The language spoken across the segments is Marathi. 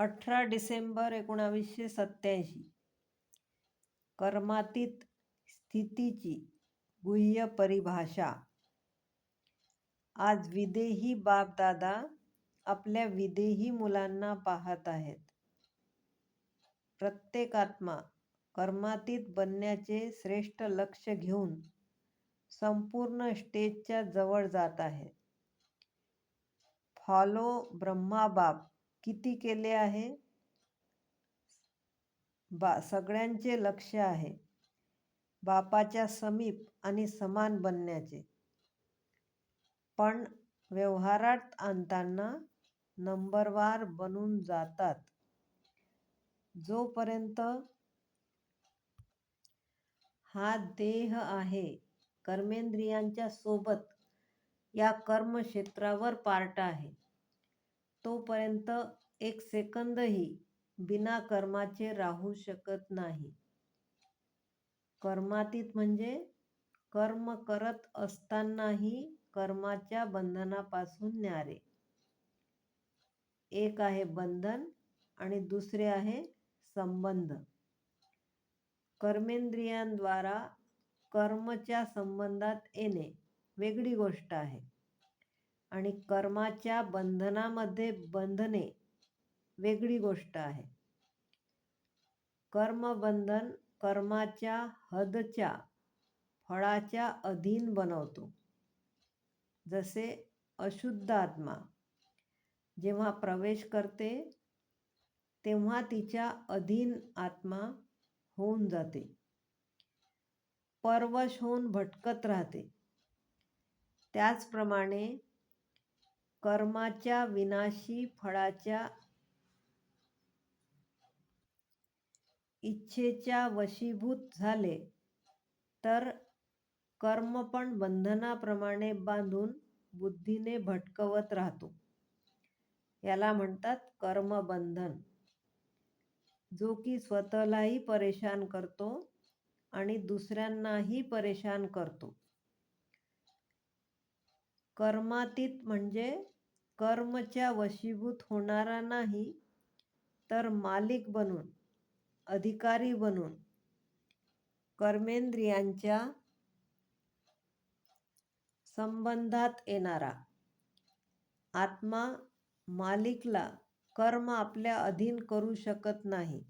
अठरा डिसेंबर एकोणावीसशे सत्याऐंशी कर्मातीत स्थितीची गुह्य परिभाषा. आज विदेही बापदादा आपल्या विदेही मुलांना पाहत आहेत. प्रत्येक आत्मा कर्मातीत बनण्याचे श्रेष्ठ लक्ष घेऊन संपूर्ण स्टेजच्या जवळ जात आहे. फॉलो ब्रह्माबाप किती केले आहे? बा सगळ्यांचे लक्ष आहे. बापाच्या समीप आणि समान बनण्याचे. पण व्यवहारात आणताना नंबरवार बनून जातात. जोपर्यंत हा देह आहे कर्मेंद्रियांच्या सोबत या कर्मक्षेत्रावर पार्ट आहे. तोपर्यंत एक सेकंदही बिना कर्माचे राहू शकत नाही. कर्मातीत म्हणजे कर्म करत असतानाही कर्माच्या बंधनापासून न्यारे. एक आहे बंधन आणि दुसरे आहे संबंध. कर्मेंद्रियांद्वारा कर्मच्या संबंधात येणे वेगळी गोष्ट आहे. आणि कर्माच्या बंधनामध्ये बंधने वेगळी गोष्ट आहे. कर्मबंधन कर्माच्या हदच्या फळाच्या अधीन बनवतो. जसे अशुद्ध आत्मा जेव्हा प्रवेश करते तेव्हा तिच्या अधीन आत्मा होऊन जाते. परवश होऊन भटकत राहते. त्याचप्रमाणे कर्माच्या विनाशी फळाच्या इच्छेच्या वशीभूत झाले तर कर्म पण बंधनाप्रमाणे बांधून बुद्धीने भटकवत राहतो. याला म्हणतात कर्मबंधन. जो की स्वतःलाही परेशान करतो आणि दुसऱ्यांनाही परेशान करतो. कर्मातीत म्हणजे कर्मच्या वशीभूत होणारा नाही तर मालिक बनून अधिकारी बनून कर्मेंद्रियांच्या संबंधात येणारा. आत्मा मालिकला कर्म आपल्या अधीन करू शकत नाही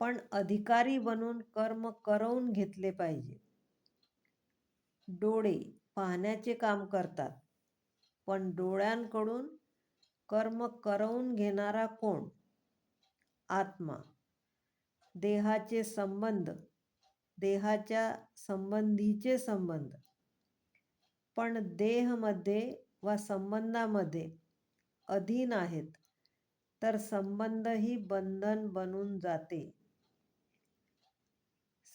पण अधिकारी बनून कर्म करवून घेतले पाहिजे. डोळे पाहण्याचे काम करतात. पण डोळ्यांकडून कर्म करवून घेणारा कोण? आत्मा. देहाचे संबंध. देहाच्या संबंधीचे संबंध. पण देहमध्ये वा संबंधामध्ये अधीन आहेत तर संबंधही बंधन बनून जाते.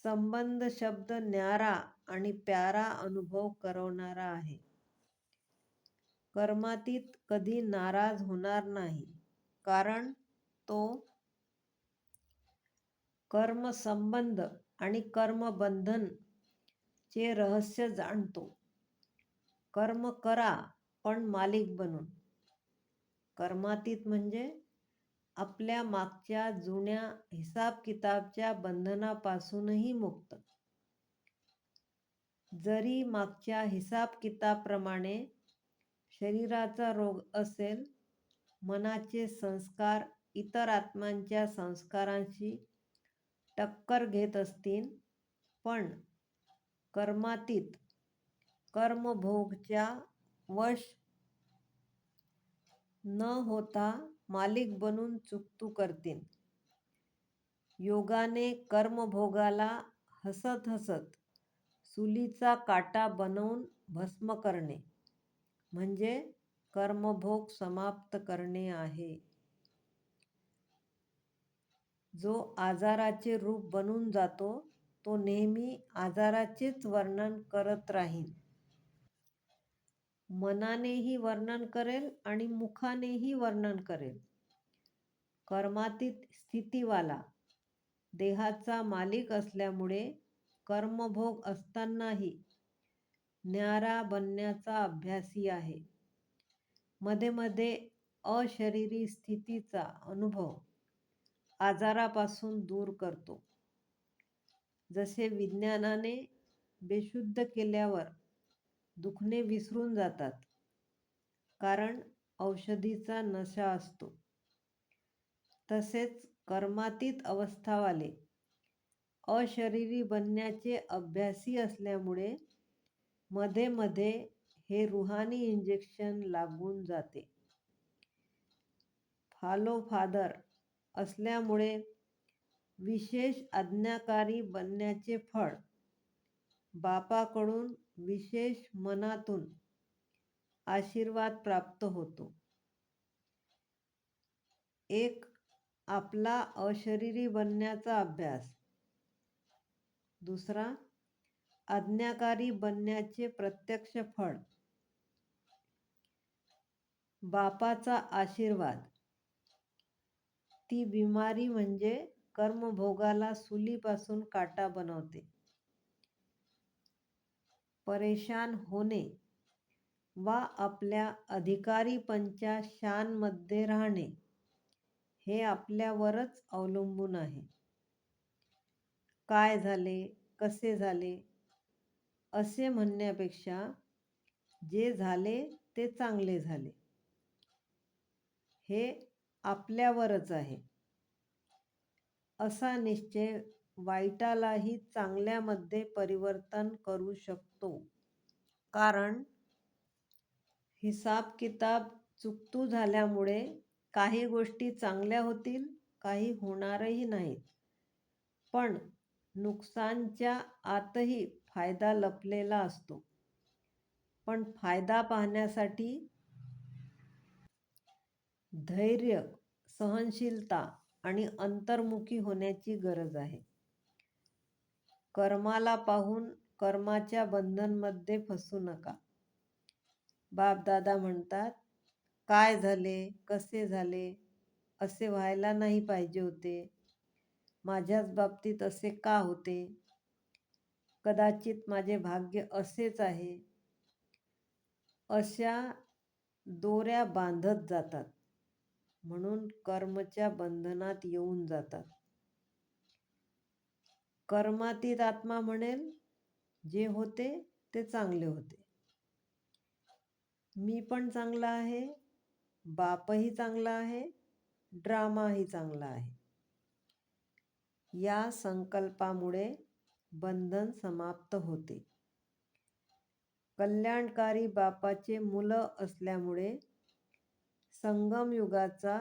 संबंध शब्द न्यारा आणि प्यारा अनुभव करवणारा आहे. कर्मातीत कधी नाराज होणार नाही कारण तो कर्म संबंध आणि कर्मबंधन चे रहस्य जाणतो. कर्म करा पण मालिक बनून. कर्मातीत म्हणजे आपल्या मागच्या जुन्या हिसाब किताबच्या बंधनापासूनही मुक्त. जरी मागच्या हिसाब किताबप्रमाणे शरीराचा रोग असेल मनाचे संस्कार इतर आत्मांच्या संस्कारांशी टक्कर घेत असतील पण कर्मातीत कर्मभोगच्या वश न होता मालिक बनून चुकतू करतील. योगाने कर्मभोगाला हसत हसत सुलीचा काटा बनवून भस्म करणे म्हणजे कर्मभोग समाप्त करणे आहे. जो आजाराचे रूप बनून जातो तो नेहमी आजाराचेच वर्णन करत राहील. मनानेही वर्णन करेल आणि मुखानेही वर्णन करेल. कर्मातीत स्थितीवाला देहाचा मालिक असल्यामुळे कर्मभोग असतानाही न्यारा बनण्याचा अभ्यासी आहे. मध्ये मध्ये अशरीरी स्थितीचा अनुभव आजारापासून दूर करतो. जसे विज्ञानाने बेशुद्ध केल्यावर दुखणे विसरून जातात. कारण औषधीचा नशा असतो. तसेच कर्मातीत अवस्थावाले अशरीरी बनण्याचे अभ्यासी असल्यामुळे मध्ये मध्ये हे रुहानी इंजेक्शन लागून जाते. फालो फादर असल्यामुळे विशेष आज्ञाकारी बनण्याचे फळ बापाकडून विशेष मनातून आशीर्वाद प्राप्त होतो. एक आपला अशरीरी बनण्याचा अभ्यास. दुसरा आज्ञाकारी बनण्याचे प्रत्यक्ष फळ. बापाचा आशीर्वाद. ती बिमारी म्हणजे कर्मभोगाला सुलीपासून काटा बनवते. परेशान होणे वा आपल्या अधिकारी पंचा शानमध्ये राहणे हे आपल्यावरच अवलंबून आहे. काय झाले कसे झाले असे म्हणण्यापेक्षा जे झाले ते चांगले झाले. हे आपल्यावरच आहे. असा निश्चय वाईटालाही चांगल्यामध्ये परिवर्तन करू शकतो. कारण हिसाब किताब चुकतू झाल्यामुळे काही गोष्टी चांगल्या होतील काही होणारही नाहीत. पण नुकसानच्या आतही फायदा लपलेला असतो. पण फायदा पाहण्यासाठी धैर्य सहनशीलता आणि अंतर्मुखी होण्याची गरज आहे. कर्माला पाहून कर्माच्या बंधनमध्ये फसू नका. बापदादा म्हणतात काय झाले? कसे झाले? असे व्हायला नाही पाहिजे होते. माझ्याच बाबतीत असे का होते? कदाचित माझे भाग्य असेच आहे. अशा दोऱ्या बांधत जातात. म्हणून कर्मच्या बंधनात येऊन जातात. कर्मातीत आत्मा म्हणेल जे होते ते चांगले होते. मी पण चांगला आहे बापही चांगला आहे ड्रामाही चांगला आहे. या संकल्पामुळे बंधन समाप्त होते. कल्याणकारी बापाचे मुलं असल्यामुळे संगमयुगाचा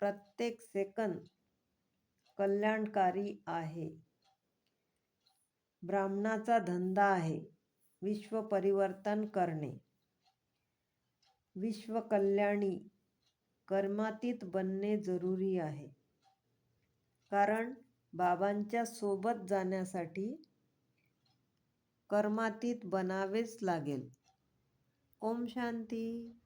प्रत्येक सेकंद कल्याणकारी आहे. ब्राह्मणाचा धंदा आहे. विश्व परिवर्तन करणे. विश्वकल्याणी कर्मातीत बनणे जरुरी आहे. कारण बाबांच्या सोबत जाण्यासाठी कर्मातीत बनावेच लागेल. ओम शांती.